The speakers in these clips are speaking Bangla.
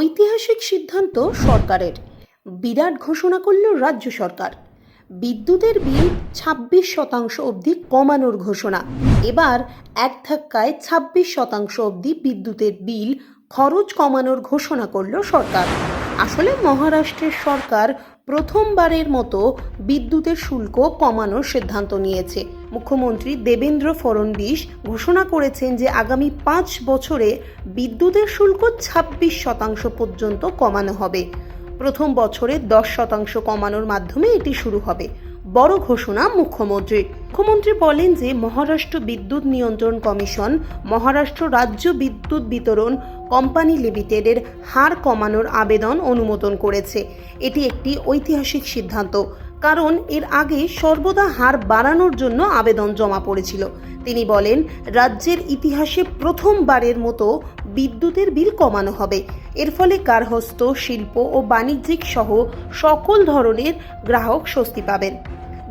ঐতিহাসিক সিদ্ধান্ত সরকারের। বিরাট ঘোষণা করল রাজ্য সরকার। বিদ্যুতের বিল ছাব্বিশ শতাংশ অবধি কমানোর ঘোষণা। এবার এক ধাক্কায় ছাব্বিশ শতাংশ অবধি বিদ্যুতের বিল খরচ কমানোর ঘোষণা করল সরকার। আসলে মহারাষ্ট্রের সরকার প্রথমবারের মতো বিদ্যুতের শুল্ক কমানোর সিদ্ধান্ত নিয়েছে। মুখ্যমন্ত্রী দেবেন্দ্র ফড়নবিস ঘোষণা করেছেন যে আগামী পাঁচ বছরে বিদ্যুতের শুল্ক ছাব্বিশ শতাংশ পর্যন্ত কমানো হবে। প্রথম বছরে দশ শতাংশ কমানোর মাধ্যমে এটি শুরু হবে। বড় ঘোষণা মুখ্যমন্ত্রী মুখ্যমন্ত্রী বলেন যে মহারাষ্ট্র বিদ্যুৎ নিয়ন্ত্রণ কমিশন, মহারাষ্ট্র রাজ্য বিদ্যুৎ বিতরণ কোম্পানি লিমিটেডের হার কমানোর আবেদন অনুমোদন করেছে। এটি একটি ঐতিহাসিক সিদ্ধান্ত। কারণ এর আগে সর্বদা হার বাড়ানোর জন্য আবেদন জমা পড়েছিল। তিনি বলেন, রাজ্যের ইতিহাসে প্রথমবারের মতো বিদ্যুতের বিল কমানো হবে। এর ফলে কারহস্ত, শিল্প ও বাণিজ্যিক সহ সকল ধরনের গ্রাহক স্বস্তি পাবেন।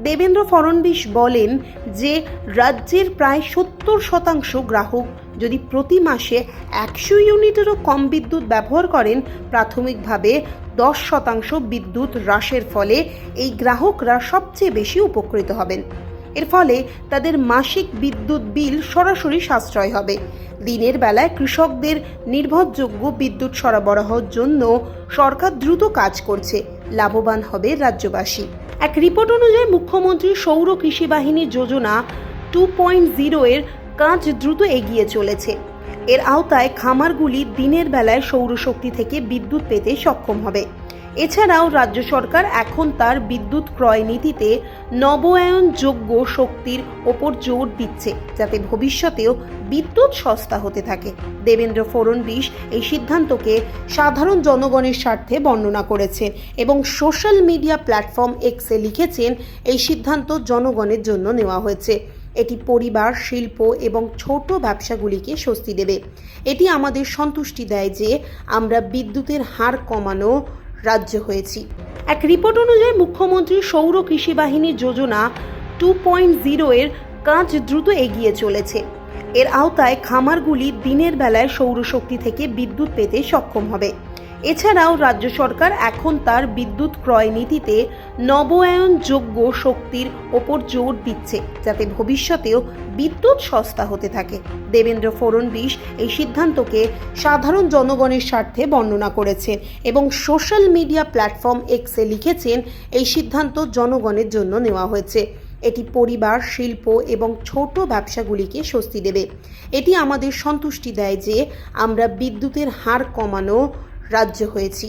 দেবেন্দ্র ফড়নবিস বলেন যে, রাজ্যের প্রায় সত্তর শতাংশ গ্রাহক যদি প্রতি মাসে একশো ইউনিটেরও কম বিদ্যুৎ ব্যবহার করেন, প্রাথমিকভাবে দশ শতাংশ বিদ্যুৎ হ্রাসের ফলে এই গ্রাহকরা সবচেয়ে বেশি উপকৃত হবেন। এর ফলে তাদের মাসিক বিদ্যুৎ বিল সরাসরি সাশ্রয় হবে। দিনের বেলায় কৃষকদের নির্ভরযোগ্য বিদ্যুৎ সরবরাহর জন্য সরকার দ্রুত কাজ করছে। লাভবান হবে রাজ্যবাসী। এক রিপোর্ট অনুযায়ী মুখ্যমন্ত্রী সৌর কৃষি বাহিনী যোজনা টু পয়েন্ট জিরো এর কাজ দ্রুত এগিয়ে চলেছে। এর আওতায় খামারগুলি দিনের বেলায় সৌরশক্তি থেকে বিদ্যুৎ পেতে সক্ষম হবে। এছাড়াও রাজ্য সরকার এখন তার বিদ্যুৎ ক্রয় নীতিতে নবায়নযোগ্য শক্তির ওপর জোর দিচ্ছে, যাতে ভবিষ্যতেও বিদ্যুৎ সস্তা হতে থাকে। দেবেন্দ্র ফড়নবিস এই সিদ্ধান্তকে সাধারণ জনগণের স্বার্থে বর্ণনা করেছেন এবং সোশ্যাল মিডিয়া প্ল্যাটফর্ম এক্সে লিখেছেন, এই সিদ্ধান্ত জনগণের জন্য নেওয়া হয়েছে। এটি পরিবার, শিল্প এবং ছোট ব্যবসাগুলিকে স্বস্তি দেবে। এটি আমাদের সন্তুষ্টি দেয় যে আমরা বিদ্যুতের হার কমানো রাজ্য হয়েছি। এক রিপোর্ট অনুযায়ী মুখ্যমন্ত্রী সৌর কৃষি বাহিনী যোজনা টু পয়েন্ট জিরো এর কাজ দ্রুত এগিয়ে চলেছে। এর আওতায় খামারগুলি দিনের বেলায় সৌরশক্তি থেকে বিদ্যুৎ পেতে সক্ষম হবে। এছাড়াও রাজ্য সরকার এখন তার বিদ্যুৎ ক্রয় নীতিতে নবায়নযোগ্য শক্তির ওপর জোর দিচ্ছে, যাতে ভবিষ্যতেও বিদ্যুৎ সস্তা হতে থাকে। দেবেন্দ্র ফড়নবিস এই সিদ্ধান্তকে সাধারণ জনগণের স্বার্থে বর্ণনা করেছেন এবং সোশ্যাল মিডিয়া প্ল্যাটফর্ম এক্সে লিখেছেন, এই সিদ্ধান্ত জনগণের জন্য নেওয়া হয়েছে। এটি পরিবার, শিল্প এবং ছোট ব্যবসাগুলিকে স্বস্তি দেবে। এটি আমাদের সন্তুষ্টি দেয় যে আমরা বিদ্যুতের হার কমানো রাজ্য হয়েছি।